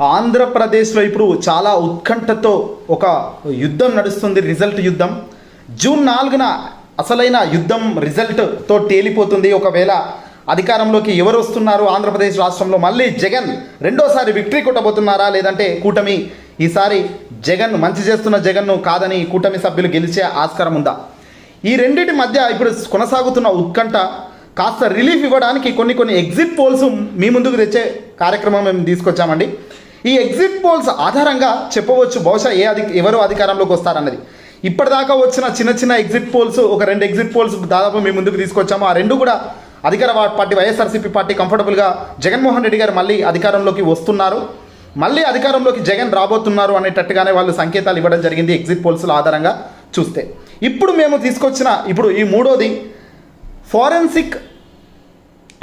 ఆంధ్రప్రదేశ్లో ఇప్పుడు చాలా ఉత్కంఠతో ఒక యుద్ధం నడుస్తుంది రిజల్ట్ యుద్ధం. జూన్ నాలుగున అసలైన యుద్ధం రిజల్ట్తో తేలిపోతుంది. ఒకవేళ అధికారంలోకి ఎవరు వస్తున్నారు ఆంధ్రప్రదేశ్ రాష్ట్రంలో? మళ్ళీ జగన్ రెండోసారి విక్టరీ కొట్టబోతున్నారా? లేదంటే కూటమి ఈసారి జగన్ మంచి చేస్తున్న జగన్ను కాదని కూటమి సభ్యులు గెలిచే ఆస్కారం ఉందా? ఈ రెండింటి మధ్య ఇప్పుడు కొనసాగుతున్న ఉత్కంఠ కాస్త రిలీఫ్ ఇవ్వడానికి కొన్ని కొన్ని ఎగ్జిట్ పోల్స్ మీ ముందుకు తెచ్చే కార్యక్రమం మేము తీసుకొచ్చామండి. ఈ ఎగ్జిట్ పోల్స్ ఆధారంగా చెప్పవచ్చు బహుశా ఏ అధి ఎవరు అధికారంలోకి వస్తారన్నది. ఇప్పటిదాకా వచ్చిన చిన్న చిన్న ఎగ్జిట్ పోల్స్ ఒక రెండు ఎగ్జిట్ పోల్స్ దాదాపు మేము ముందుకు తీసుకొచ్చాము. ఆ రెండు కూడా అధికార పార్టీ వైఎస్ఆర్సీపీ పార్టీ కంఫర్టబుల్గా జగన్మోహన్ రెడ్డి గారు మళ్ళీ అధికారంలోకి వస్తున్నారు. మళ్ళీ అధికారంలోకి జగన్ రాబోతున్నారు అనేటట్టుగానే వాళ్ళు సంకేతాలు ఇవ్వడం జరిగింది ఎగ్జిట్ పోల్స్ల ఆధారంగా చూస్తే. ఇప్పుడు మేము తీసుకొచ్చిన ఇప్పుడు ఈ మూడోది ఫారెన్సిక్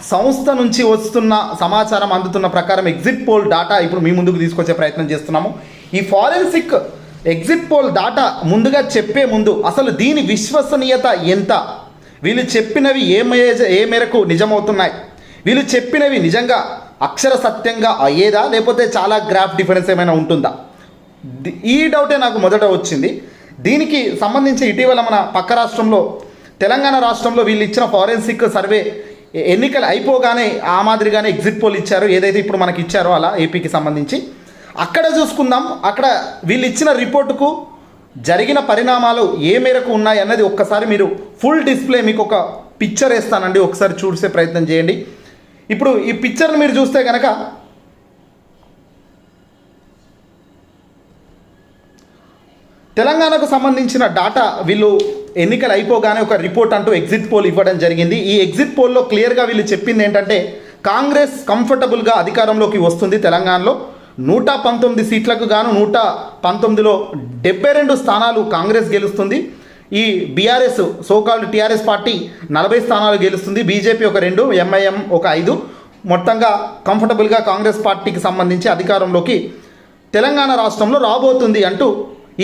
సంస్థ నుంచి వస్తున్న సమాచారం అందుతున్న ప్రకారం ఎగ్జిట్ పోల్ డాటా ఇప్పుడు మీ ముందుకు తీసుకొచ్చే ప్రయత్నం చేస్తున్నాము. ఈ ఫారెన్సిక్ ఎగ్జిట్ పోల్ డాటా ముందుగా చెప్పే ముందు అసలు దీని విశ్వసనీయత ఎంత? వీళ్ళు చెప్పినవి ఏ ఏ మేరకు నిజమవుతున్నాయి? వీళ్ళు చెప్పినవి నిజంగా అక్షర సత్యంగా అయ్యేదా? లేకపోతే చాలా గ్రాఫ్ డిఫరెన్స్ ఏమైనా ఉంటుందా? ఈ డౌటే నాకు మొదట వచ్చింది. దీనికి సంబంధించి ఇటీవల మన పక్క రాష్ట్రంలో తెలంగాణ రాష్ట్రంలో వీళ్ళు ఇచ్చిన ఫారెన్సిక్ సర్వే ఎన్నికలు అయిపోగానే ఆ మాదిరిగానే ఎగ్జిట్ పోల్ ఇచ్చారు. ఏదైతే ఇప్పుడు మనకి ఇచ్చారో అలా ఏపీకి సంబంధించి. అక్కడ చూసుకుందాం. అక్కడ వీళ్ళు ఇచ్చిన రిపోర్టుకు జరిగిన పరిణామాలు ఏ మేరకు ఉన్నాయి అన్నది ఒక్కసారి మీరు ఫుల్ డిస్ప్లే మీకు ఒక పిక్చర్ వేస్తానండి. ఒకసారి చూసే ప్రయత్నం చేయండి. ఇప్పుడు ఈ పిక్చర్ని మీరు చూస్తే కనుక తెలంగాణకు సంబంధించిన డాటా వీళ్ళు ఎన్నికలు అయిపోగానే ఒక రిపోర్ట్ అంటూ ఎగ్జిట్ పోల్ ఇవ్వడం జరిగింది. ఈ ఎగ్జిట్ పోల్లో క్లియర్గా వీళ్ళు చెప్పింది ఏంటంటే కాంగ్రెస్ కంఫర్టబుల్గా అధికారంలోకి వస్తుంది తెలంగాణలో. నూట పంతొమ్మిది సీట్లకు గాను నూట పంతొమ్మిదిలో డెబ్బై రెండు స్థానాలు కాంగ్రెస్ గెలుస్తుంది. ఈ బీఆర్ఎస్ సోకాల్డ్ టీఆర్ఎస్ పార్టీ నలభై స్థానాలు గెలుస్తుంది. బీజేపీ ఒక రెండు ఎంఐఎం ఒక ఐదు. మొత్తంగా కంఫర్టబుల్గా కాంగ్రెస్ పార్టీకి సంబంధించి అధికారంలోకి తెలంగాణ రాష్ట్రంలో రాబోతుంది అంటూ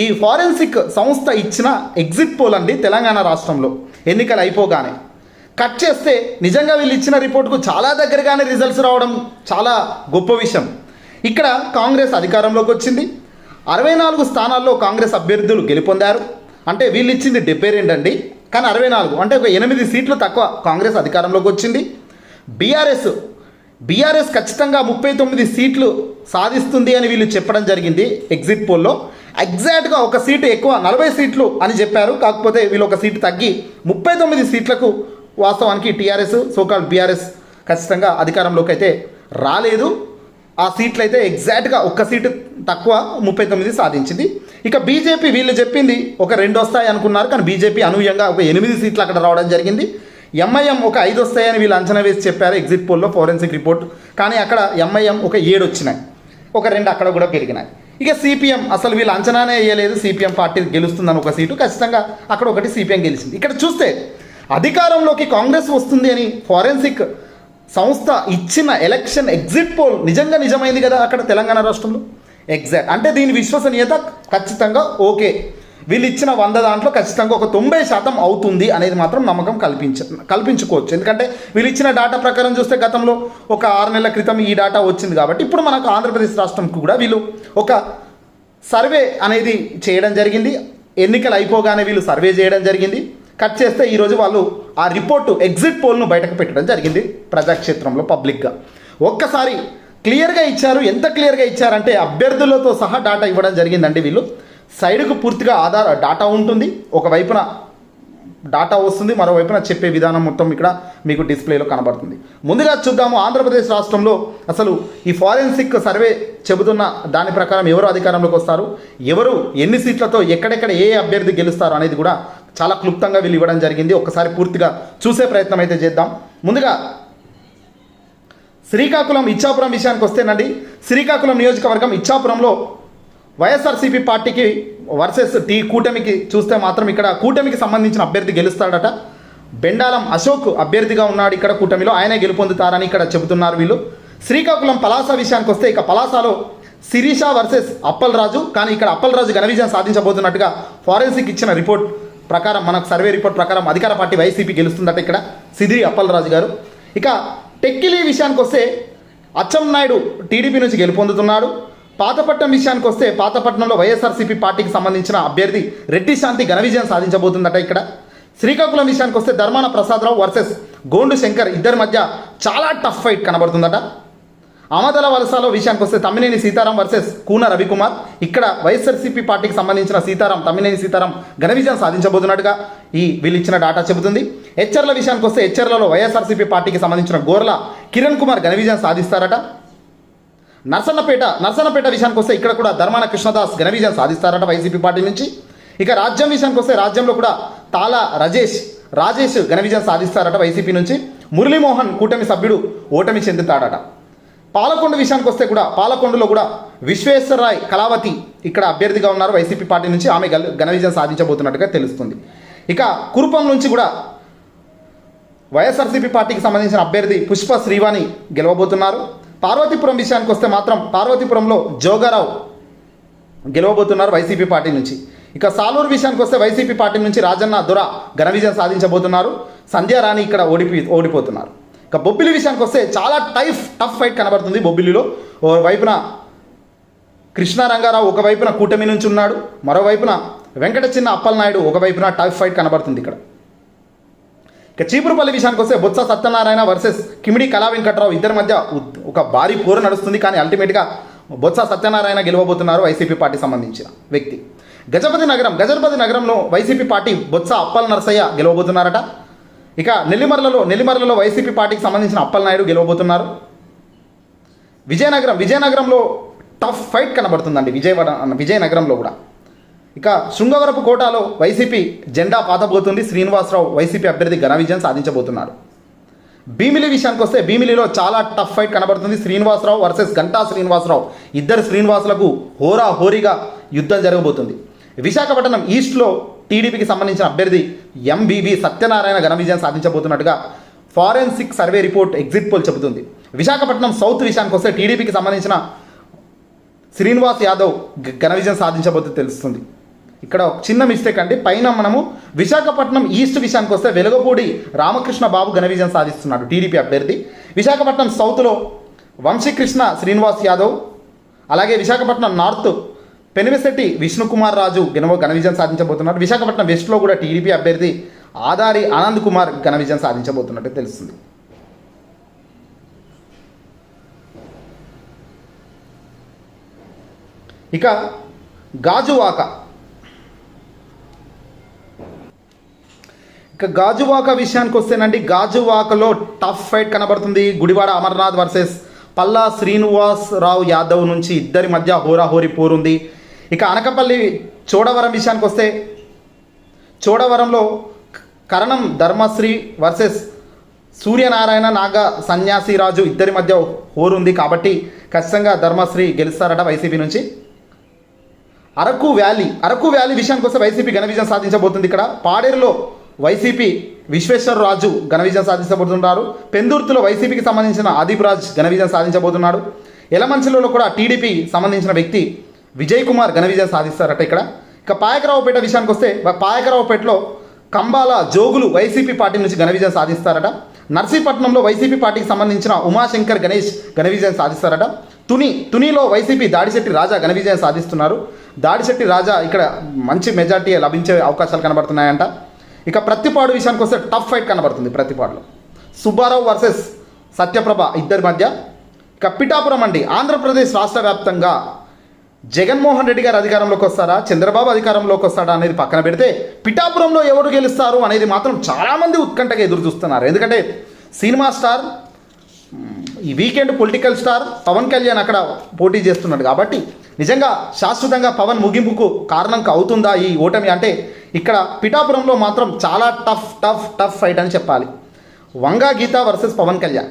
ఈ ఫారెన్సిక్ సంస్థ ఇచ్చిన ఎగ్జిట్ పోల్ అండి తెలంగాణ రాష్ట్రంలో. ఎన్నికలు అయిపోగానే. కట్ చేస్తే నిజంగా వీళ్ళు ఇచ్చిన రిపోర్ట్కు చాలా దగ్గరగానే రిజల్ట్స్ రావడం చాలా గొప్ప విషయం. ఇక్కడ కాంగ్రెస్ అధికారంలోకి వచ్చింది. అరవై నాలుగు స్థానాల్లో కాంగ్రెస్ అభ్యర్థులు గెలుపొందారు. అంటే వీళ్ళు ఇచ్చింది డెబ్బై రెండు అండి కానీ అరవై నాలుగు అంటే ఒక ఎనిమిది సీట్లు తక్కువ కాంగ్రెస్ అధికారంలోకి వచ్చింది. బీఆర్ఎస్ బీఆర్ఎస్ ఖచ్చితంగా ముప్పై తొమ్మిది సీట్లు సాధిస్తుంది అని వీళ్ళు చెప్పడం జరిగింది ఎగ్జిట్ పోల్లో. ఎగ్జాక్ట్గా ఒక సీటు ఎక్కువ నలభై సీట్లు అని చెప్పారు. కాకపోతే వీళ్ళు ఒక సీటు తగ్గి ముప్పై తొమ్మిది సీట్లకు వాస్తవానికి టీఆర్ఎస్ సోకాల్ బీఆర్ఎస్ ఖచ్చితంగా అధికారంలోకి అయితే రాలేదు. ఆ సీట్లు అయితే ఎగ్జాక్ట్గా ఒక్క సీటు తక్కువ ముప్పై తొమ్మిది సాధించింది. ఇక బీజేపీ వీళ్ళు చెప్పింది ఒక రెండు వస్తాయి అనుకున్నారు. కానీ బీజేపీ అనూహ్యంగా ఒక ఎనిమిది సీట్లు అక్కడ రావడం జరిగింది. ఎంఐఎం ఒక ఐదు వస్తాయని వీళ్ళు అంచనా వేసి చెప్పారు ఎగ్జిట్ పోల్లో ఫోరెన్సిక్ రిపోర్ట్ కానీ అక్కడ ఎంఐఎం ఒక ఏడు వచ్చినాయి. ఒక రెండు అక్కడ కూడా పెరిగినాయి. ఇక సిపిఎం అసలు వీళ్ళు అంచనానే వేయలేదు. సిపిఎం పార్టీ గెలుస్తుందని ఒక సీటు. ఖచ్చితంగా అక్కడ ఒకటి సిపిఎం గెలిచింది. ఇక్కడ చూస్తే అధికారంలోకి కాంగ్రెస్ వస్తుంది అని ఫారెన్సిక్ సంస్థ ఇచ్చిన ఎలక్షన్ ఎగ్జిట్ పోల్ నిజంగా నిజమైంది కదా అక్కడ తెలంగాణ రాష్ట్రంలో? ఎగ్జాక్ట్ అంటే దీని విశ్వసనీయత ఖచ్చితంగా ఓకే. వీళ్ళు ఇచ్చిన వంద దాంట్లో ఖచ్చితంగా ఒక తొంభై శాతం అవుతుంది అనేది మాత్రం నమ్మకం కల్పించ కల్పించుకోవచ్చు. ఎందుకంటే వీళ్ళు ఇచ్చిన డేటా ప్రకారం చూస్తే గతంలో ఒక ఆరు నెలల క్రితం ఈ డేటా వచ్చింది కాబట్టి ఇప్పుడు మనకు ఆంధ్రప్రదేశ్ రాష్ట్రం కూడా వీళ్ళు ఒక సర్వే అనేది చేయడం జరిగింది. ఎన్నికలు అయిపోగానే వీళ్ళు సర్వే చేయడం జరిగింది. కట్ చేస్తే ఈరోజు వాళ్ళు ఆ రిపోర్టు ఎగ్జిట్ పోల్ను బయటకు పెట్టడం జరిగింది ప్రజాక్షేత్రంలో పబ్లిక్గా ఒక్కసారి క్లియర్గా ఇచ్చారు. ఎంత క్లియర్గా ఇచ్చారంటే అభ్యర్థులతో సహా డాటా ఇవ్వడం జరిగిందండి వీళ్ళు. సైడ్కు పూర్తిగా ఆధార డాటా ఉంటుంది. ఒకవైపున డాటా వస్తుంది మరోవైపున చెప్పే విధానం మొత్తం ఇక్కడ మీకు డిస్ప్లేలో కనబడుతుంది. ముందుగా చూద్దాము ఆంధ్రప్రదేశ్ రాష్ట్రంలో అసలు ఈ ఫారెన్సిక్ సర్వే చెబుతున్న దాని ప్రకారం ఎవరు అధికారంలోకి వస్తారు ఎవరు ఎన్ని సీట్లతో ఎక్కడెక్కడ ఏ అభ్యర్థి గెలుస్తారు అనేది కూడా చాలా క్లుప్తంగా వీళ్ళు ఇవ్వడం జరిగింది. ఒకసారి పూర్తిగా చూసే ప్రయత్నం అయితే చేద్దాం. ముందుగా శ్రీకాకుళం ఇచ్చాపురం విషయానికి వస్తేనండి శ్రీకాకుళం నియోజకవర్గం ఇచ్చాపురంలో వైఎస్ఆర్సీపీ పార్టీకి వర్సెస్ టీ కూటమికి చూస్తే మాత్రం ఇక్కడ కూటమికి సంబంధించిన అభ్యర్థి గెలుస్తాడట. బెండాలం అశోక్ అభ్యర్థిగా ఉన్నాడు ఇక్కడ కూటమిలో. ఆయనే గెలుపొందుతారని ఇక్కడ చెబుతున్నారు వీళ్ళు. శ్రీకాకుళం పలాస విషయానికి వస్తే ఇక పలాసలో శిరీష వర్సెస్ అప్పల్ రాజు కానీ ఇక్కడ అప్పల్ రాజు ఘన విజయం సాధించబోతున్నట్టుగా ఫారెన్సిక్ ఇచ్చిన రిపోర్ట్ ప్రకారం మనకు సర్వే రిపోర్ట్ ప్రకారం అధికార పార్టీ వైసీపీ గెలుస్తుందట ఇక్కడ సిదిరి అప్పల్ రాజు గారు. ఇక టెక్కిలి విషయానికి వస్తే అచ్చం నాయుడు టీడీపీ నుంచి గెలుపొందుతున్నాడు. పాతపట్నం విషయానికి వస్తే పాతపట్నంలో వైఎస్ఆర్సీపీ పార్టీకి సంబంధించిన అభ్యర్థి రెడ్డి శాంతి ఘన విజయం సాధించబోతుందట ఇక్కడ. శ్రీకాకుళం విషయానికి వస్తే ధర్మాన ప్రసాదరావు వర్సెస్ గోండు శంకర్ ఇద్దరి మధ్య చాలా టఫ్ ఫైట్ కనబడుతుందట. ఆమదల వలసలో విషయానికి వస్తే తమ్మినేని సీతారాం వర్సెస్ కూన రవికుమార్. ఇక్కడ వైఎస్ఆర్సీపీ పార్టీకి సంబంధించిన సీతారాం తమ్మినేని సీతారాం ఘన విజయం సాధించబోతున్నట్టుగా ఈ వీళ్ళు ఇచ్చిన డాటా చెబుతుంది. హెచ్చర్ల విషయానికి వస్తే హెచ్చర్లలో వైఎస్ఆర్సీపీ పార్టీకి సంబంధించిన గోర్ల కిరణ్ కుమార్ ఘన విజయం సాధిస్తారట. నర్సన్నపేట నర్సన్నపేట విషయానికి వస్తే ఇక్కడ కూడా ధర్మాన కృష్ణదాస్ ఘన విజయం సాధిస్తారట వైసీపీ పార్టీ నుంచి. ఇక రాజ్యం విషయానికి వస్తే రాజ్యంలో కూడా తాలా రజేష్ రాజేష్ ఘన విజయం సాధిస్తారట వైసీపీ నుంచి. మురళీమోహన్ కూటమి సభ్యుడు ఓటమి చెందుతాడట. పాలకొండ విషయానికి వస్తే కూడా పాలకొండలో కూడా విశ్వేశ్వరరాయ్ కళావతి ఇక్కడ అభ్యర్థిగా ఉన్నారు వైసీపీ పార్టీ నుంచి. ఆమె ఘన విజయం సాధించబోతున్నట్టుగా తెలుస్తుంది. ఇక కురుపం నుంచి కూడా వైఎస్ఆర్సీపీ పార్టీకి సంబంధించిన అభ్యర్థి పుష్ప శ్రీవాణి గెలవబోతున్నారు. పార్వతీపురం విషయానికి వస్తే మాత్రం పార్వతీపురంలో జోగారావు గెలవబోతున్నారు వైసీపీ పార్టీ నుంచి. ఇక సాలూరు విషయానికి వస్తే వైసీపీ పార్టీ నుంచి రాజన్న దొర ఘన విజయం సాధించబోతున్నారు. సంధ్యారాణి ఇక్కడ ఓడిపి ఓడిపోతున్నారు. ఇక బొబ్బిలి విషయానికి వస్తే చాలా టైఫ్ టఫ్ ఫైట్ కనబడుతుంది బొబ్బిలిలో. ఓ వైపున కృష్ణారంగారావు ఒకవైపున కూటమి నుంచి ఉన్నాడు. మరోవైపున వెంకట చిన్న అప్పలనాయుడు ఒకవైపున టఫ్ ఫైట్ కనబడుతుంది ఇక్కడ. ఇక చీపురుపల్లి విషయానికి వస్తే బొత్స సత్యనారాయణ వర్సెస్ కిమిడి కళా వెంకట్రావు ఇద్దరి మధ్య ఒక భారీ పోరు నడుస్తుంది. కానీ అల్టిమేట్గా బొత్స సత్యనారాయణ గెలవబోతున్నారు వైసీపీ పార్టీ సంబంధించిన వ్యక్తి. గజపతి నగరం గజపతి నగరంలో వైసీపీ పార్టీ బొత్స అప్పల్ నరసయ్య గెలవబోతున్నారట. ఇక నెల్లిమర్లలో నెల్లిమర్లలో వైసీపీ పార్టీకి సంబంధించిన అప్పల్ నాయుడు గెలవబోతున్నారు. విజయనగరం విజయనగరంలో టఫ్ ఫైట్ కనబడుతుందండి. విజయవాడ విజయనగరంలో కూడా. ఇక శృంగవరపు కోటాలో వైసీపీ జెండా పాతబోతుంది. శ్రీనివాసరావు వైసీపీ అభ్యర్థి ఘన విజయం సాధించబోతున్నాడు భీమిలి విషయానికి వస్తే భీమిలిలో చాలా టఫ్ ఫైట్ కనబడుతుంది. శ్రీనివాసరావు వర్సెస్ గంటా శ్రీనివాసరావు. ఇద్దరు శ్రీనివాసులకు హోరా హోరీగా యుద్ధం జరగబోతుంది. విశాఖపట్నం ఈస్ట్లో టీడీపీకి సంబంధించిన అభ్యర్థి ఎంబీబీ సత్యనారాయణ ఘన విజయం సాధించబోతున్నట్టుగా forensic survey report exit poll చెబుతుంది. విశాఖపట్నం సౌత్ విషయానికి వస్తే టీడీపీకి సంబంధించిన శ్రీనివాస్ యాదవ్ ఘన విజయం సాధించబోతు తెలుస్తుంది. ఇక్కడ ఒక చిన్న మిస్టేక్ అండి. పైన మనము విశాఖపట్నం ఈస్ట్ విషయానికి వస్తే వెలగపూడి రామకృష్ణ బాబు ఘన విజయం సాధిస్తున్నాడు టీడీపీ అభ్యర్థి. విశాఖపట్నం సౌత్లో వంశీకృష్ణ శ్రీనివాస్ యాదవ్ అలాగే విశాఖపట్నం నార్త్ పెనిమిశెట్టి విష్ణుకుమార్ రాజు ఘన ఘన విజయం సాధించబోతున్నారు విశాఖపట్నం వెస్ట్లో కూడా టీడీపీ అభ్యర్థి ఆదారి ఆనంద్ కుమార్ ఘన విజయం సాధించబోతున్నట్టు తెలుస్తుంది. ఇక గాజువాక ఇక గాజువాక విషయానికి వస్తేనండి గాజువాకలో టఫ్ ఫైట్ కనబడుతుంది. గుడివాడ అమర్నాథ్ వర్సెస్ పల్లా శ్రీనివాస్ రావు యాదవ్ నుంచి ఇద్దరి మధ్య హోరాహోరి పోరుంది. ఇక అనకపల్లి చోడవరం విషయానికి వస్తే చోడవరంలో కరణం ధర్మశ్రీ వర్సెస్ సూర్యనారాయణ నాగ సన్యాసిరాజు ఇద్దరి మధ్య హోరుంది కాబట్టి ఖచ్చితంగా ధర్మశ్రీ గెలుస్తారట వైసీపీ నుంచి. అరకు వ్యాలీ అరకు వ్యాలీ విషయానికి వస్తే వైసీపీ ఘన విజయం సాధించబోతుంది ఇక్కడ. పాడేరులో వైసీపీ విశ్వేశ్వరరాజు ఘన విజయం సాధించబోతున్నారు పెందుర్తిలో వైసీపీకి సంబంధించిన ఆదిప్ రాజ్ ఘన విజయం సాధించబోతున్నాడు. ఎలమంచిలో కూడా టీడీపీ సంబంధించిన వ్యక్తి విజయ్ కుమార్ ఘన విజయం సాధిస్తారట ఇక్కడ. ఇక పాయకరావుపేట విషయానికి వస్తే పాయకరావుపేటలో కంబాల జోగులు వైసీపీ పార్టీ నుంచి ఘన విజయం సాధిస్తారట. నర్సీపట్నంలో వైసీపీ పార్టీకి సంబంధించిన ఉమాశంకర్ గణేష్ ఘన విజయం సాధిస్తారట. తుని తునిలో వైసీపీ దాడిశెట్టి రాజా ఘన విజయం సాధిస్తున్నారు. దాడిశెట్టి రాజా ఇక్కడ మంచి మెజార్టీ లభించే అవకాశాలు కనబడుతున్నాయంట. ఇక ప్రతిపాడు విషయానికి వస్తే టఫ్ ఫైట్ కనబడుతుంది ప్రతిపాడులో. సుబ్బారావు వర్సెస్ సత్యప్రభ ఇద్దరి మధ్య. ఇక పిఠాపురం అండి ఆంధ్రప్రదేశ్ రాష్ట్ర వ్యాప్తంగా జగన్మోహన్ రెడ్డి గారు అధికారంలోకి వస్తారా చంద్రబాబు అధికారంలోకి వస్తాడా అనేది పక్కన పెడితే పిఠాపురంలో ఎవరు గెలుస్తారు అనేది మాత్రం చాలామంది ఉత్కంఠగా ఎదురు చూస్తున్నారు. ఎందుకంటే సినిమా స్టార్ ఈ weekend political star Pawan Kalyan అక్కడ పోటీ చేస్తున్నాడు కాబట్టి నిజంగా శాశ్వతంగా పవన్ ముగింపుకు కారణం అవుతుందా ఈ ఓటమి అంటే ఇక్కడ పిఠాపురంలో మాత్రం చాలా టఫ్ టఫ్ టఫ్ ఫైట్ అని చెప్పాలి. వంగా గీత వర్సెస్ పవన్ కళ్యాణ్.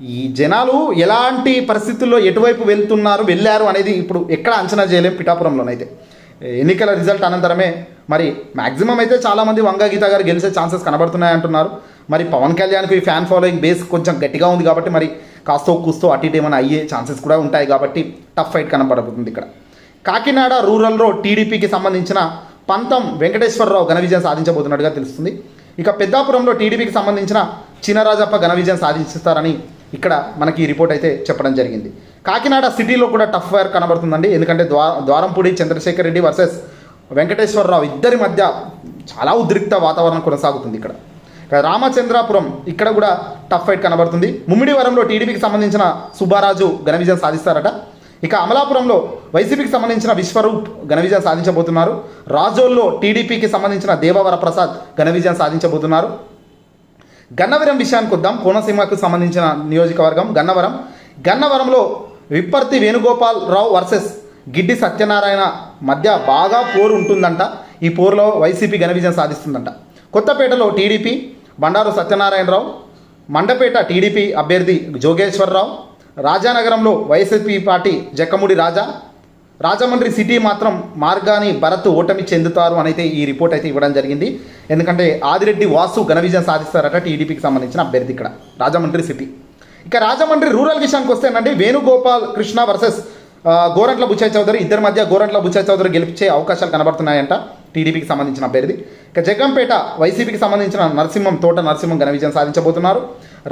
ఈ జనాలు ఎలాంటి పరిస్థితుల్లో ఎటువైపు వెళ్తున్నారు వెళ్ళారు అనేది ఇప్పుడు ఎక్కడ అంచనా చేయలేం పిఠాపురంలోనైతే. ఎన్నికల రిజల్ట్ అనంతరమే మరి మ్యాక్సిమం అయితే చాలామంది వంగా గీత గారు గెలిచే ఛాన్సెస్ కనబడుతున్నాయి అంటున్నారు మరి పవన్ కళ్యాణ్కి ఈ ఫ్యాన్ ఫాలోయింగ్ బేస్ కొంచెం గట్టిగా ఉంది కాబట్టి మరి కాస్తో కూస్తో అటు ఇటు ఏమైనా అయ్యే ఛాన్సెస్ కూడా ఉంటాయి కాబట్టి టఫ్ ఫైట్ కనబడుతుంది ఇక్కడ. కాకినాడ రూరల్లో టీడీపీకి సంబంధించిన పంతం వెంకటేశ్వరరావు ఘన విజయం సాధించబోతున్నట్టుగా తెలుస్తుంది. ఇక పెద్దాపురంలో టీడీపీకి సంబంధించిన చినరాజప్ప ఘన విజయం సాధిస్తారని ఇక్కడ మనకి ఈ రిపోర్ట్ అయితే చెప్పడం జరిగింది. కాకినాడ సిటీలో కూడా టఫ్ వైర్ కనబడుతుందండి. ఎందుకంటే ద్వా ద్వారంపూడి చంద్రశేఖర్ రెడ్డి వర్సెస్ వెంకటేశ్వరరావు ఇద్దరి మధ్య చాలా ఉద్రిక్త వాతావరణం కొనసాగుతుంది ఇక్కడ. రామచంద్రాపురం ఇక్కడ కూడా టఫ్ ఫైట్ కనబడుతుంది. ముమ్మిడివరంలో టీడీపీకి సంబంధించిన సుబ్బారాజు ఘన విజయం సాధిస్తారట. ఇక అమలాపురంలో వైసీపీకి సంబంధించిన విశ్వరూప్ ఘన విజయం సాధించబోతున్నారు. రాజోల్లో టీడీపీకి సంబంధించిన దేవవర ప్రసాద్ ఘన విజయం సాధించబోతున్నారు. గన్నవరం విషయానికి వద్దాం. కోనసీమకు సంబంధించిన నియోజకవర్గం గన్నవరం. గన్నవరంలో విప్పర్తి వేణుగోపాల్ రావు వర్సెస్ గిడ్డి సత్యనారాయణ మధ్య బాగా పోరు ఉంటుందంట. ఈ పోరులో వైసీపీ ఘన విజయం సాధిస్తుందంట. కొత్తపేటలో టీడీపీ బండారు సత్యనారాయణరావు మండపేట టీడీపీ అభ్యర్థి జోగేశ్వరరావు రాజానగరంలో YSP party Jakkampudi Raja Rajahmundry city మాత్రం మార్గాని భరత్ ఓటమి చెందుతారు అని అయితే ఈ రిపోర్ట్ అయితే ఇవ్వడం జరిగింది. ఎందుకంటే ఆదిరెడ్డి వాసు ఘన విజయం సాధిస్తారట టీడీపీకి సంబంధించిన అభ్యర్థి ఇక్కడ రాజమండ్రి సిటీ. ఇక రాజమండ్రి రూరల్ విషయానికి వస్తేనండి వేణుగోపాల్ కృష్ణ వర్సెస్ గోరంట్ల బుచ్చయ్య చౌదరి ఇద్దరి మధ్య గోరంట్ల బుచ్చయ్య చౌదరి గెలిచే అవకాశాలు కనబడుతున్నాయంట. టీడీపీకి సంబంధించిన అభ్యర్థి. ఇక జగ్గంపేట వైసీపీకి సంబంధించిన నరసింహం తోట నరసింహం ఘన విజయం సాధించబోతున్నారు.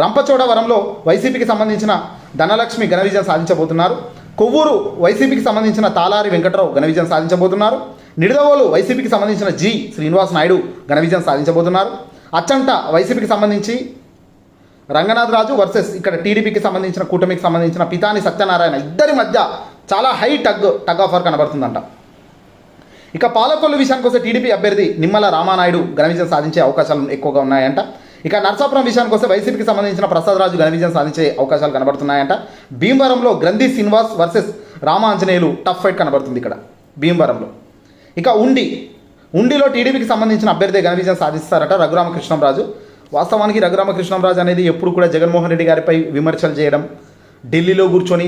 రంపచోడవరంలో వైసీపీకి సంబంధించిన ధనలక్ష్మి ఘన విజయం సాధించబోతున్నారు. కొవ్వూరు వైసీపీకి సంబంధించిన తాలారి వెంకటరావు ఘన విజయం సాధించబోతున్నారు. నిడదవోలు వైసీపీకి సంబంధించిన జి శ్రీనివాస్ నాయుడు ఘన విజయం సాధించబోతున్నారు. అచ్చంట వైసీపీకి సంబంధించి రంగనాథ్ రాజు వర్సెస్ ఇక్కడ టీడీపీకి సంబంధించిన కూటమికి సంబంధించిన పితాని సత్యనారాయణ ఇద్దరి మధ్య చాలా high tug tug of war కనబడుతుందంట. ఇక పాలకొల్లు విషయానికి వస్తే టీడీపీ అభ్యర్థి నిమ్మల రామానాయుడు ఘన విజయం సాధించే అవకాశాలు ఎక్కువగా ఉన్నాయంట. ఇక నర్సాపురం విషయానికి వస్తే వైసీపీకి సంబంధించిన ప్రసాద్ రాజు ఘన విజయం సాధించే అవకాశాలు కనబడుతున్నాయంట. భీమవరంలో Granthi Srinivas versus Ramanjaneyulu tough fight కనబడుతుంది ఇక్కడ భీమవరంలో. ఇక ఉండి ఉండిలో టీడీపీకి సంబంధించిన అభ్యర్థి ఘన విజయం సాధిస్తారట రఘురామకృష్ణంరాజు. వాస్తవానికి రఘురామకృష్ణంరాజు అనేది ఎప్పుడు కూడా జగన్మోహన్ రెడ్డి గారిపై విమర్శలు చేయడం ఢిల్లీలో కూర్చొని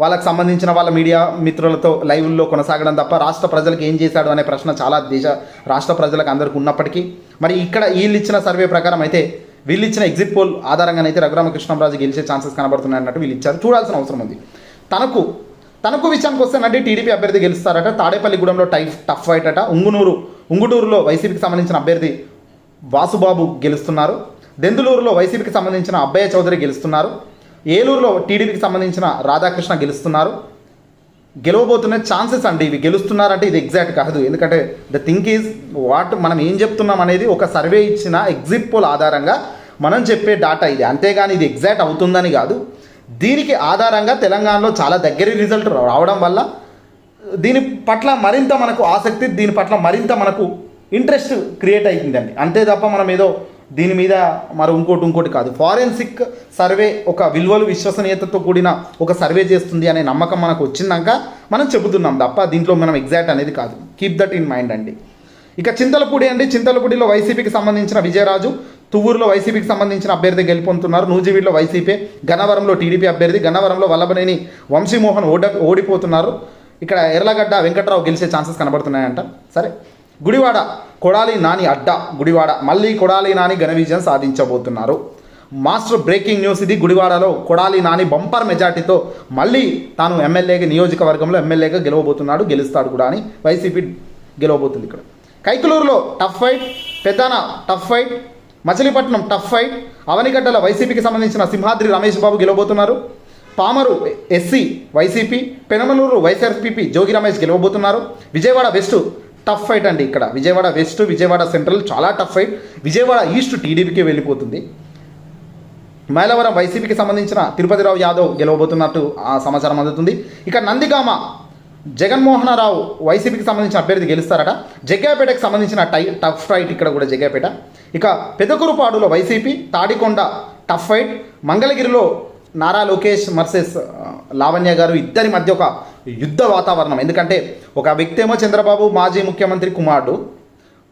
వాళ్ళకి సంబంధించిన వాళ్ళ మీడియా మిత్రులతో లైవ్లో కొనసాగడం తప్ప రాష్ట్ర ప్రజలకు ఏం చేశాడు అనే ప్రశ్న చాలా దేశ రాష్ట్ర ప్రజలకు అందరికీ ఉన్నప్పటికీ. మరి ఇక్కడ వీళ్ళు ఇచ్చిన సర్వే ప్రకారం అయితే వీళ్ళు ఇచ్చిన ఎగ్జిట్ పోల్ ఆధారంగానైతే రఘురామకృష్ణరాజు గెలిచే ఛాన్సెస్ కనబడుతున్నాయి అన్నట్టు వీళ్ళు ఇచ్చారు. చూడాల్సిన అవసరం ఉంది. తనకు తనకు విషయానికి వస్తేనంటే టీడీపీ అభ్యర్థి గెలుస్తారట. తాడేపల్లిగూడెంలో టై టఫ్ ఫైట్ అట. ఉంగునూరు ఉంగుటూరులో వైసీపీకి సంబంధించిన అభ్యర్థి వాసుబాబు గెలుస్తున్నారు. దెందులూరులో వైసీపీకి సంబంధించిన అబ్బయ్య చౌదరి గెలుస్తున్నారు. ఏలూరులో టీడీపీకి సంబంధించిన రాధాకృష్ణ గెలుస్తున్నారు. గెలవబోతున్న ఛాన్సెస్ అండి ఇవి గెలుస్తున్నారంటే ఇది ఎగ్జాక్ట్ కాదు. ఎందుకంటే ద థింక్ ఈజ్ వాట్ మనం ఏం చెప్తున్నాం అనేది ఒక సర్వే ఇచ్చిన ఎగ్జిట్ పోల్ ఆధారంగా మనం చెప్పే డాటా ఇది. అంతేగాని ఇది ఎగ్జాక్ట్ అవుతుందని కాదు. దీనికి ఆధారంగా తెలంగాణలో చాలా దగ్గర రిజల్ట్ రావడం వల్ల దీని పట్ల మరింత మనకు ఆసక్తి దీని పట్ల మరింత మనకు ఇంట్రెస్ట్ క్రియేట్ అయిందండి అంతే తప్ప మనం ఏదో దీని మీద మరి ఇంకోటి ఇంకోటి కాదు. ఫారెన్సిక్ సర్వే ఒక విలువలు విశ్వసనీయతతో కూడిన ఒక సర్వే చేస్తుంది అనే నమ్మకం మనకు వచ్చినాక మనం చెబుతున్నాం తప్ప దీంట్లో మనం ఎగ్జాక్ట్ అనేది కాదు. కీప్ దట్ ఇన్ మైండ్ అండి. ఇక చింతలపూడి అండి. చింతలపూడిలో వైసీపీకి సంబంధించిన విజయరాజు తువ్వూరులో వైసీపీకి సంబంధించిన అభ్యర్థి గెలుపొందుతున్నారు. నూజివీడులో వైసీపీ గన్నవరంలో టీడీపీ అభ్యర్థి గన్నవరంలో వల్లభనేని వంశీమోహన్ ఓడ ఓడిపోతున్నారు. ఇక్కడ ఎర్లగడ్డ వెంకట్రావు గెలిచే ఛాన్సెస్ కనబడుతున్నాయంట. సరే. గుడివాడ కొడాలి నాని అడ్డ గుడివాడ. మళ్ళీ కొడాలి నాని ఘన విజయం సాధించబోతున్నారు. మాస్టర్ బ్రేకింగ్ న్యూస్ ఇది గుడివాడలో కొడాలి నాని బంపర్ మెజార్టీతో మళ్ళీ తాను ఎమ్మెల్యేగా నియోజకవర్గంలో ఎమ్మెల్యేగా గెలవబోతున్నాడు గెలుస్తాడు కూడా అని వైసీపీ గెలవబోతుంది ఇక్కడ. కైకలూరులో tough fight Peddana tough fight Machilipatnam tough fight అవనిగడ్డల వైసీపీకి సంబంధించిన సింహాద్రి రమేష్ బాబు గెలవబోతున్నారు. Pamarru SC YCP Penamaluru YSRPP Jogi Ramesh గెలవబోతున్నారు. విజయవాడ వెస్ట్ టఫ్ ఫైట్ అండి ఇక్కడ. విజయవాడ వెస్ట్ విజయవాడ సెంట్రల్ చాలా టఫ్ ఫైట్ విజయవాడ ఈస్ట్ టీడీపీకి వెళ్ళిపోతుంది. మైలవరం వైసీపీకి సంబంధించిన తిరుపతిరావు యాదవ్ గెలవబోతున్నట్టు ఆ సమాచారం అందుతుంది. ఇక నందిగామ జగన్మోహనరావు వైసీపీకి సంబంధించిన అభ్యర్థి గెలుస్తారట. జగ్గాపేటకి సంబంధించిన టై టఫ్ ఫైట్ ఇక్కడ కూడా జగ్గాపేట. ఇక పెదకురుపాడులో వైసీపీ తాడికొండ టఫ్ ఫైట్ మంగళగిరిలో నారా లోకేష్ వర్సెస్ లావణ్య గారు ఇద్దరి మధ్య ఒక యుద్ధ వాతావరణం. ఎందుకంటే ఒక వ్యక్తి ఏమో చంద్రబాబు మాజీ ముఖ్యమంత్రి కుమారుడు.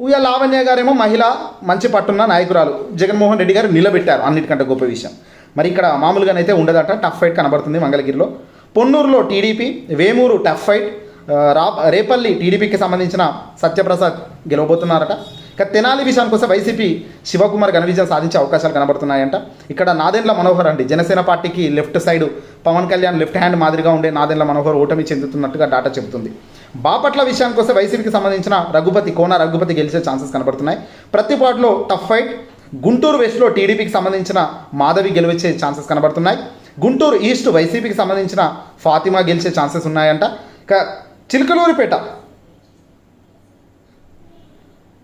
ఉయ్య లావణ్య గారేమో మహిళ మంచి పట్టున్న నాయకురాలు. జగన్మోహన్ రెడ్డి గారు నిలబెట్టారు అన్నిటికంటే గొప్ప విషయం. మరి ఇక్కడ మామూలుగానైతే ఉండదట టఫ్ ఫైట్ కనబడుతుంది మంగళగిరిలో. పొన్నూరులో టీడీపీ వేమూరు టఫ్ ఫైట్. రా రేపల్లి టీడీపీకి సంబంధించిన సత్యప్రసాద్ గెలవబోతున్నారట. ఇక తెనాలి విషయానికి వస్తే వైసీపీ శివకుమార్ ఘన విజయం సాధించే అవకాశాలు కనబడుతున్నాయంట. ఇక్కడ నాదెండ్ల మనోహర్ అండి. జనసేన పార్టీకి left side Pawan Kalyan left hand మాదిరిగా ఉండే నాదెండ్ల మనోహర్ ఓటమి చెందుతున్నట్టుగా డాటా చెబుతుంది. బాపట్ల విషయానికి వస్తే వైసీపీకి సంబంధించిన రఘుపతి కోన రఘుపతి గెలిచే ఛాన్సెస్ కనబడుతున్నాయి. ప్రతిపాటులో టఫ్ ఫైట్. గుంటూరు వెస్ట్లో టీడీపీకి సంబంధించిన మాధవి గెలిచే ఛాన్సెస్ కనబడుతున్నాయి. గుంటూరు ఈస్ట్ వైసీపీకి సంబంధించిన ఫాతిమా గెలిచే ఛాన్సెస్ ఉన్నాయంట. ఇక Chilakaluripeta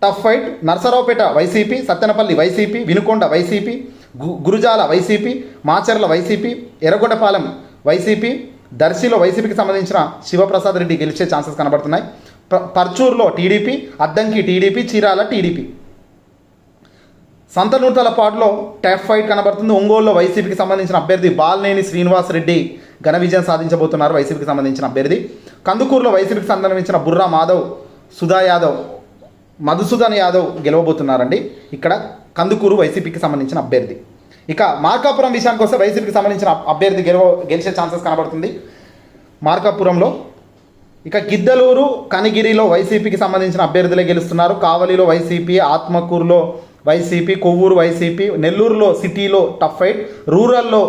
tough fight Narsaraopeta YCP Sattenapalli YCP Vinukonda YCP గు- Gurazala YCP Macherla YCP Yerragondapalem YCP దర్శిలో వైసీపీకి సంబంధించిన శివప్రసాద్ రెడ్డి గెలిచే ఛాన్సెస్ కనబడుతున్నాయి. ప- పర్చూర్లో TDP Addanki TDP Chirala TDP. సంతనూతలపాడులో tough fight కనబడుతుంది. ఒంగోలులో వైసీపీకి సంబంధించిన అభ్యర్థి బాలనేని శ్రీనివాస్ రెడ్డి ఘన విజయం సాధించబోతున్నారు వైసీపీకి సంబంధించిన అభ్యర్థి. కందుకూరులో వైసీపీకి సంబంధించిన బుర్రా మాధవ్ సుధా యాదవ్ మధుసూదన్ యాదవ్ గెలవబోతున్నారండి. ఇక్కడ కందుకూరు వైసీపీకి సంబంధించిన అభ్యర్థి. ఇక మార్కాపురం విషయానికి వస్తే వైసీపీకి సంబంధించిన అభ్యర్థి గెలవ గెలిచే ఛాన్సెస్ కనబడుతుంది. మార్కాపురంలో ఇక గిద్దలూరు కనిగిరిలో వైసీపీకి సంబంధించిన అభ్యర్థులే గెలుస్తున్నారు. కావలిలో వైసీపీ ఆత్మకూరులో వైసీపీ కొవ్వూరు వైసీపీ నెల్లూరులో సిటీలో టఫ్ ఫైట్ రూరల్లో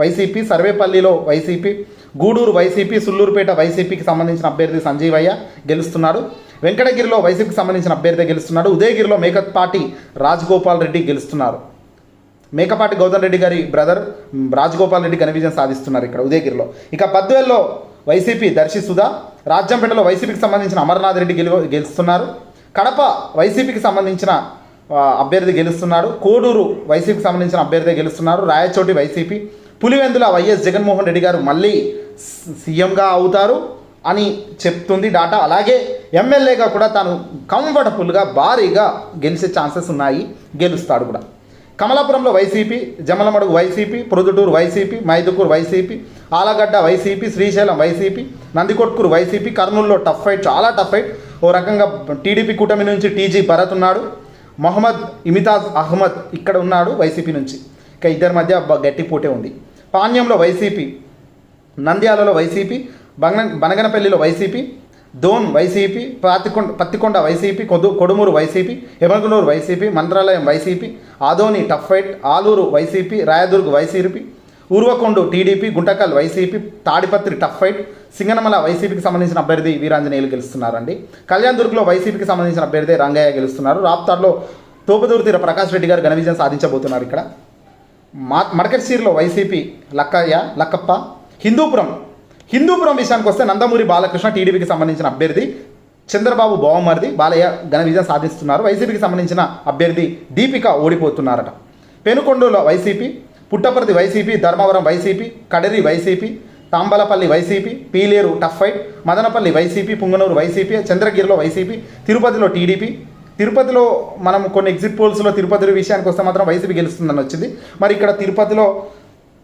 వైసీపీ సర్వేపల్లిలో వైసీపీ గూడూరు వైసీపీ సుల్లూరుపేట వైసీపీకి సంబంధించిన అభ్యర్థి సంజీవయ్య గెలుస్తున్నాడు. వెంకటగిరిలో వైసీపీకి సంబంధించిన అభ్యర్థి గెలుస్తున్నాడు. ఉదయగిరిలో మేకపాటి రాజగోపాల్ రెడ్డి గెలుస్తున్నారు. మేకపాటి గౌతమ్ రెడ్డి గారి బ్రదర్ రాజగోపాల్ రెడ్డి ఘన విజయం సాధిస్తున్నారు ఇక్కడ ఉదయగిరిలో. ఇక పద్వేల్లో వైసీపీ దర్శి సుధా రాజ్యంపేటలో వైసీపీకి సంబంధించిన అమర్నాథ్ రెడ్డి గెలు గెలుస్తున్నారు. కడప వైసీపీకి సంబంధించిన అభ్యర్థి గెలుస్తున్నాడు. కోడూరు వైసీపీకి సంబంధించిన అభ్యర్థి గెలుస్తున్నారు. రాయచోటి వైసీపీ. పులివెందుల వైఎస్ జగన్మోహన్ రెడ్డి గారు మళ్ళీ సీఎంగా అవుతారు. అని చెప్తుంది డాటా. అలాగే ఎమ్మెల్యేగా కూడా తాను కంఫర్టబుల్గా భారీగా గెలిచే ఛాన్సెస్ ఉన్నాయి. గెలుస్తాడు కూడా. కమలాపురంలో YCP Jammalamadugu YCP Proddatur YCP Mydukur YCP Allagadda YCP Srisailam YCP Nandikotkur YCP కర్నూలులో టఫ్ ఫైట్ చాలా టఫ్ ఫైట్ ఓ రకంగా టీడీపీ కూటమి నుంచి టీజీ భరత్ ఉన్నాడు. మొహమ్మద్ ఇమితాజ్ అహ్మద్ ఇక్కడ ఉన్నాడు వైసీపీ నుంచి. ఇక ఇద్దరి మధ్య గట్టి పోటే ఉంది. పాణ్యంలో వైసీపీ నంద్యాలలో వైసీపీ బంగ బనగనపల్లిలో YCP Dhone YCP Pathikonda Pattikonda YCP కొదు Kodumur YCP Emmiganur YCP Mantralayam YCP Adoni tough fight Alur YCP Rayadurg YCP Uravakonda TDP Guntakal YCP Tadipatri tough fight Singanamala వైసీపీకి సంబంధించిన అభ్యర్థి వీరాంజనేయులు గెలుస్తున్నారండి. కళ్యాణ్ దుర్గ్లో వైసీపీకి సంబంధించిన అభ్యర్థి రంగయ్య గెలుస్తున్నారు. రాప్తార్లో తోపుదూరు తీర ప్రకాష్ రెడ్డి గారు ఘన విజయం సాధించబోతున్నారు ఇక్కడ. మా మడకట్సీర్లో వైసీపీ లక్కయ్య లక్కప్ప హిందూపురం హిందూపురం విషయానికి వస్తే నందమూరి బాలకృష్ణ టీడీపీకి సంబంధించిన అభ్యర్థి చంద్రబాబు బావమరిది బాలయ్య ఘన విజయం సాధిస్తున్నారు. వైసీపీకి సంబంధించిన అభ్యర్థి దీపిక ఓడిపోతున్నారట. పెనుకొండలో YCP Puttaparthi YCP Dharmavaram YCP Kadiri YCP Thamballapalle YCP Pileru tough fight Madanapalle YCP Punganur YCP చంద్రగిరిలో YCP తిరుపతిలో టీడీపీ. తిరుపతిలో మనం కొన్ని ఎగ్జిట్ పోల్స్లో తిరుపతి విషయానికి వస్తే మాత్రం వైసీపీ గెలుస్తుందని వచ్చింది. మరి ఇక్కడ తిరుపతిలో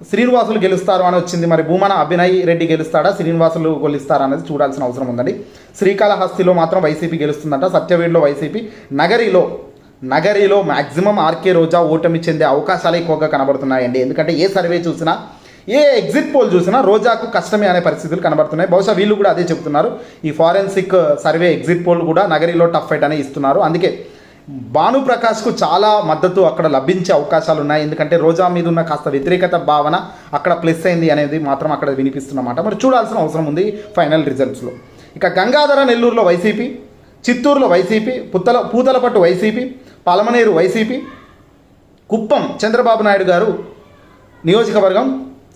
శ్రీనివాసులు గెలుస్తారు అని వచ్చింది. మరి భూమన అభినయ్ రెడ్డి గెలుస్తాడా? శ్రీనివాసులు గెలుస్తారా అనేది చూడాల్సిన అవసరం ఉందండి. శ్రీకాళహస్తిలో మాత్రం వైసీపీ గెలుస్తుందంట. సత్యవేడిలో వైసీపీ నగరిలో నగరిలో మ్యాక్సిమం ఆర్కే రోజా ఓటమి చెందే అవకాశాలు ఎక్కువగా కనబడుతున్నాయండి. ఎందుకంటే ఏ సర్వే చూసినా ఏ ఎగ్జిట్ పోల్ చూసినా రోజాకు కష్టమే అనే పరిస్థితులు కనబడుతున్నాయి. బహుశా వీళ్ళు కూడా అదే చెప్తున్నారు ఈ ఫారెన్సిక్ సర్వే ఎగ్జిట్ పోల్ కూడా నగరిలో టఫ్ ఫైట్ అనే ఇస్తున్నారు. అందుకే భానుప్రకాష్కు చాలా మద్దతు అక్కడ లభించే అవకాశాలు ఉన్నాయి ఎందుకంటే రోజా మీద ఉన్న కాస్త వ్యతిరేకత భావన అక్కడ ప్లస్ అయింది అనేది మాత్రం అక్కడ వినిపిస్తున్నమాట మరి చూడాల్సిన అవసరం ఉంది ఫైనల్ రిజల్ట్స్లో. ఇక గంగాధర నెల్లూరులో వైసీపీ చిత్తూరులో వైసీపీ పుత్తల పూతలపట్టు వైసీపీ పలమనేరు వైసీపీ కుప్పం చంద్రబాబు నాయుడు గారు నియోజకవర్గం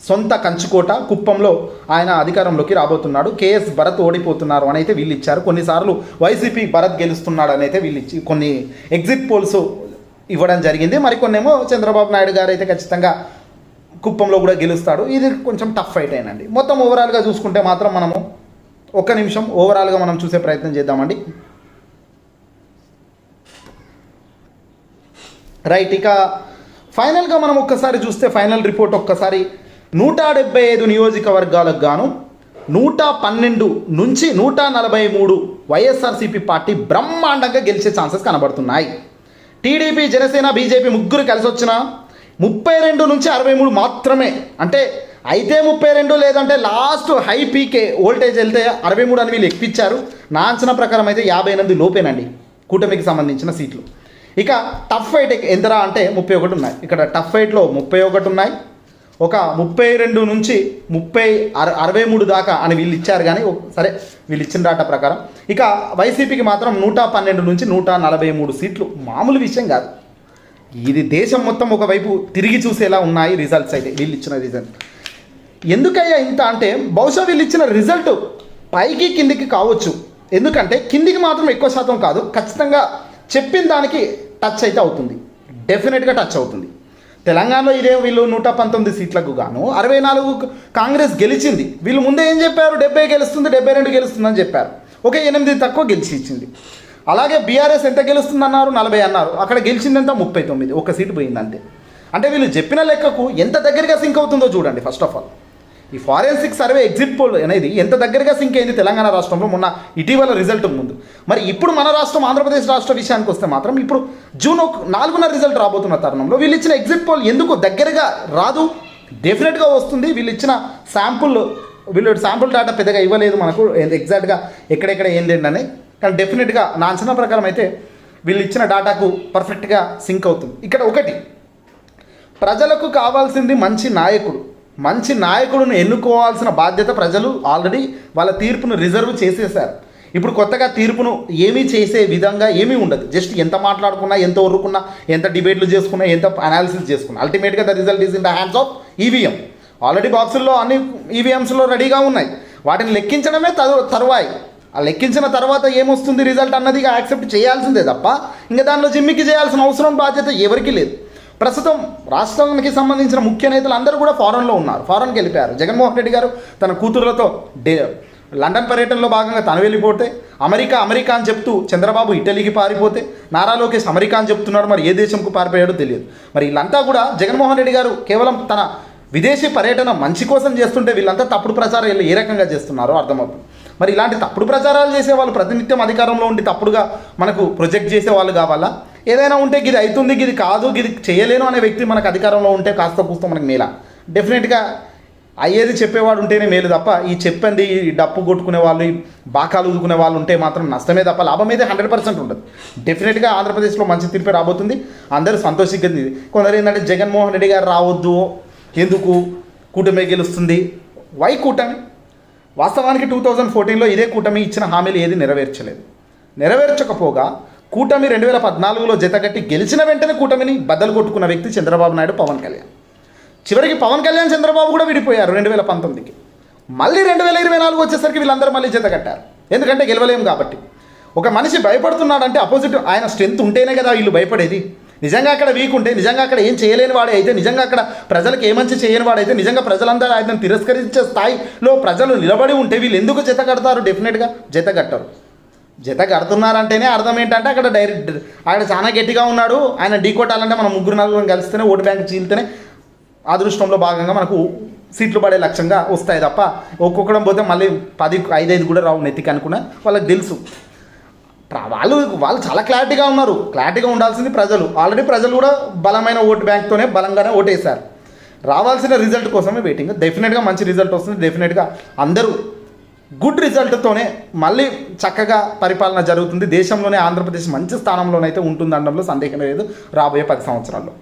సొంత కంచుకోట కుప్పంలో ఆయన అధికారంలోకి రాబోతున్నాడు. కేఎస్ భరత్ ఓడిపోతున్నారు అని అయితే వీళ్ళు ఇచ్చారు కొన్నిసార్లు వైసీపీ భరత్ గెలుస్తున్నాడు అని అయితే వీళ్ళు ఇచ్చి కొన్ని ఎగ్జిట్ పోల్స్ ఇవ్వడం జరిగింది. మరికొన్నేమో చంద్రబాబు నాయుడు గారు అయితే ఖచ్చితంగా కుప్పంలో కూడా గెలుస్తాడు. ఇది కొంచెం టఫ్ ఫైట్ అయినండి. మొత్తం ఓవరాల్గా చూసుకుంటే మాత్రం మనము ఒక్క నిమిషం ఓవరాల్గా మనం చూసే ప్రయత్నం చేద్దామండి. రైట్ ఇక ఫైనల్గా మనం ఒక్కసారి చూస్తే ఫైనల్ రిపోర్ట్ ఒక్కసారి నూట డెబ్బై ఐదు నియోజకవర్గాలకు గాను నూట పన్నెండు నుంచి నూట నలభై మూడు వైఎస్ఆర్సీపీ పార్టీ బ్రహ్మాండంగా గెలిచే ఛాన్సెస్ కనబడుతున్నాయి. టీడీపీ జనసేన బీజేపీ ముగ్గురు కలిసి వచ్చిన ముప్పై రెండు నుంచి అరవై మూడు మాత్రమే. అంటే అయితే ముప్పై రెండు లేదంటే లాస్ట్ హై పీకే ఓల్టేజ్ వెళ్తే అరవై మూడు అని వీళ్ళు ఎక్కిచ్చారు. నా అంచనా ప్రకారం అయితే యాభై ఎనిమిది లోపేనండి కూటమికి సంబంధించిన సీట్లు. ఇక టఫ్ ఫైట్ ఎంతరా అంటే ముప్పై ఒకటి ఉన్నాయి. ఇక్కడ టఫ్ ఫైట్లో ముప్పై ఒకటి ఉన్నాయి. ఒక ముప్పై రెండు నుంచి ముప్పై అర అరవై మూడు దాకా అని వీళ్ళు ఇచ్చారు కానీ సరే వీళ్ళు ఇచ్చిన డాటా ప్రకారం. ఇక వైసీపీకి మాత్రం నూట పన్నెండు నుంచి నూట నలభై మూడు సీట్లు మామూలు విషయం కాదు. ఇది దేశం మొత్తం ఒకవైపు తిరిగి చూసేలా ఉన్నాయి రిజల్ట్స్ అయితే వీళ్ళు ఇచ్చిన రిజల్ట్ ఎందుకయ్యా ఇంత అంటే బహుశా వీళ్ళు ఇచ్చిన రిజల్ట్ పైకి కిందికి కావచ్చు. ఎందుకంటే కిందికి మాత్రం ఎక్కువ శాతం కాదు ఖచ్చితంగా చెప్పిన దానికి టచ్ అయితే అవుతుంది. డెఫినెట్గా టచ్ అవుతుంది. తెలంగాణలో ఇదే వీళ్ళు నూట పంతొమ్మిది సీట్లకు గాను అరవై నాలుగు కాంగ్రెస్ గెలిచింది. వీళ్ళు ముందే ఏం చెప్పారు? డెబ్బై గెలుస్తుంది డెబ్బై రెండు గెలుస్తుందని చెప్పారు. ఒకే ఎనిమిది తక్కువ గెలిచి ఇచ్చింది అలాగే బీఆర్ఎస్ ఎంత గెలుస్తుంది అన్నారు? నలభై అన్నారు. అక్కడ గెలిచిందంతా ముప్పై తొమ్మిది. ఒక సీటు పోయిందంటే అంటే వీళ్ళు చెప్పిన లెక్కకు ఎంత దగ్గరగా సింక్ అవుతుందో చూడండి ఫస్ట్ ఆఫ్ ఆల్ ఈ ఫారెన్సిక్ సర్వే ఎగ్జిట్ పోల్ అనేది ఎంత దగ్గరగా సింక్ అయింది తెలంగాణ రాష్ట్రంలో మొన్న ఇటీవల రిజల్ట్ ముందు. మరి ఇప్పుడు మన రాష్ట్రం ఆంధ్రప్రదేశ్ రాష్ట్ర విషయానికి వస్తే మాత్రం ఇప్పుడు జూన్ ఒక నాలుగున్నర రిజల్ట్ రాబోతున్న తరుణంలో వీళ్ళు ఇచ్చిన ఎగ్జిట్ పోల్ ఎందుకు దగ్గరగా రాదు? డెఫినెట్గా వస్తుంది. వీళ్ళు ఇచ్చిన శాంపుల్ వీళ్ళు శాంపుల్ డేటా పెద్దగా ఇవ్వలేదు మనకు. ఎగ్జాక్ట్గా ఎక్కడెక్కడ ఏంది అని. కానీ డెఫినెట్గా నా అంచనా ప్రకారం అయితే వీళ్ళు ఇచ్చిన డేటాకు పర్ఫెక్ట్గా సింక్ అవుతుంది. ఇక్కడ ఒకటి ప్రజలకు కావాల్సింది మంచి నాయకుడు. మంచి నాయకుడిని ఎన్నుకోవాల్సిన బాధ్యత ప్రజలు ఆల్రెడీ వాళ్ళ తీర్పును రిజర్వ్ చేసేసారు ఇప్పుడు కొత్తగా తీర్పును ఏమీ చేసే విధంగా ఏమీ ఉండదు. జస్ట్ ఎంత మాట్లాడుకున్నా ఎంత ఒరుకున్నా ఎంత డిబేట్లు చేసుకున్నా ఎంత అనాలిసిస్ చేసుకున్నా. అల్టిమేట్గా the result is in the hands of EVM already బాక్సుల్లో అన్ని ఈవీఎంస్లో రెడీగా ఉన్నాయి. వాటిని లెక్కించడమే తరు తరువాయి. ఆ లెక్కించిన తర్వాత ఏమొస్తుంది రిజల్ట్ అన్నది యాక్సెప్ట్ చేయాల్సిందే తప్ప ఇంకా దానిలో జిమ్మికి చేయాల్సిన అవసరం బాధ్యత ఎవరికీ లేదు. ప్రస్తుతం రాష్ట్రానికి సంబంధించిన ముఖ్య నేతలు అందరూ కూడా ఫారెన్లో ఉన్నారు. ఫారెన్కి వెళ్ళిపోయారు. జగన్మోహన్ రెడ్డి గారు తన కూతురులతో డే లండన్ పర్యటనలో భాగంగా తను వెళ్ళిపోతే అమెరికా అమెరికా అని చెప్తూ చంద్రబాబు ఇటలీకి పారిపోతే నారా లోకేష్ అమెరికా అని చెప్తున్నాడు మరి ఏ దేశంకు పారిపోయాడో తెలియదు. మరి వీళ్ళంతా కూడా జగన్మోహన్ రెడ్డి గారు కేవలం తన విదేశీ పర్యటన మంచి కోసం చేస్తుంటే వీళ్ళంతా తప్పుడు ప్రచారం ఏ రకంగా చేస్తున్నారో అర్థమవుతుంది. మరి ఇలాంటి తప్పుడు ప్రచారాలు చేసే వాళ్ళు ప్రతినిత్యం అధికారంలో ఉండి తప్పుడుగా మనకు ప్రొజెక్ట్ చేసే వాళ్ళు కావాలా? ఏదైనా ఉంటే గిది అవుతుంది గిది కాదు గిది చేయలేను అనే వ్యక్తి మనకు అధికారంలో ఉంటే కాస్త కూస్త మనకు మేల. డెఫినెట్గా అయ్యేది చెప్పేవాడు ఉంటేనే మేలు తప్ప ఈ చెప్పండి ఈ డప్పు కొట్టుకునే వాళ్ళు ఈ బాకాలు ఊదుకునే వాళ్ళు ఉంటే మాత్రం నష్టమే తప్ప లాభం అయితే హండ్రెడ్ పర్సెంట్ ఉండదు. డెఫినెట్గా ఆంధ్రప్రదేశ్లో మంచి తీర్పు రాబోతుంది. అందరూ సంతోషించింది. కొందరు ఏంటంటే జగన్మోహన్ రెడ్డి గారు రావద్దు ఎందుకు? కూటమి గెలుస్తుంది. వై కూటమి? వాస్తవానికి టూ థౌజండ్ ఫోర్టీన్లో ఇదే కూటమి ఇచ్చిన హామీలు ఏది నెరవేర్చలేదు. నెరవేర్చకపోగా కూటమి రెండు వేల పద్నాలుగులో జతగట్టి గెలిచిన వెంటనే కూటమిని బద్దలు కొట్టుకున్న వ్యక్తి చంద్రబాబు నాయుడు పవన్ కళ్యాణ్. చివరికి పవన్ కళ్యాణ్ చంద్రబాబు కూడా విడిపోయారు రెండు వేల పంతొమ్మిదికి. మళ్ళీ రెండు వేల ఇరవై నాలుగు వచ్చేసరికి వీళ్ళందరూ మళ్ళీ జత కట్టారు. ఎందుకంటే గెలవలేము కాబట్టి. ఒక మనిషి భయపడుతున్నాడంటే అపోజిట్ ఆయన స్ట్రెంత్ ఉంటేనే కదా వీళ్ళు భయపడేది. నిజంగా అక్కడ వీక్ ఉంటే నిజంగా అక్కడ ఏం చేయలేని వాడే అయితే నిజంగా అక్కడ ప్రజలకు ఏమంచి చేయని వాడైతే నిజంగా ప్రజలందరూ ఆయన తిరస్కరించే స్థాయిలో ప్రజలు నిలబడి ఉంటే వీళ్ళు ఎందుకు జత కడతారు? డెఫినెట్గా జత కట్టరు. జత కడుతున్నారంటేనే అర్థం ఏంటంటే అక్కడ డైరెక్ట్ ఆయన చాలా గట్టిగా ఉన్నాడు. ఆయన ఢీ కొట్టాలంటే మనం ముగ్గురు నలుగురు కలిస్తేనే ఓటు బ్యాంక్ చీలితేనే అదృష్టంలో భాగంగా మనకు సీట్లు పడే లక్ష్యంగా వస్తాయి తప్ప ఒక్కొక్కడం పోతే మళ్ళీ పది ఐదైదు కూడా రావు నెత్తికి అనుకున్నా వాళ్ళకి తెలుసు. వాళ్ళు వాళ్ళు చాలా క్లారిటీగా ఉన్నారు. క్లారిటీగా ఉండాల్సింది ప్రజలు. ఆల్రెడీ ప్రజలు కూడా బలమైన ఓటు బ్యాంక్తోనే బలంగానే ఓటేశారు. రావాల్సిన రిజల్ట్ కోసమే వెయిటింగ్ డెఫినెట్గా మంచి రిజల్ట్ వస్తుంది. డెఫినెట్గా అందరూ గుడ్ రిజల్ట్తోనే మళ్ళీ చక్కగా పరిపాలన జరుగుతుంది. దేశంలోనే ఆంధ్రప్రదేశ్ మంచి స్థానంలోనైతే ఉంటుంది అనడంలో సందేహం లేదు రాబోయే పది సంవత్సరాల్లో.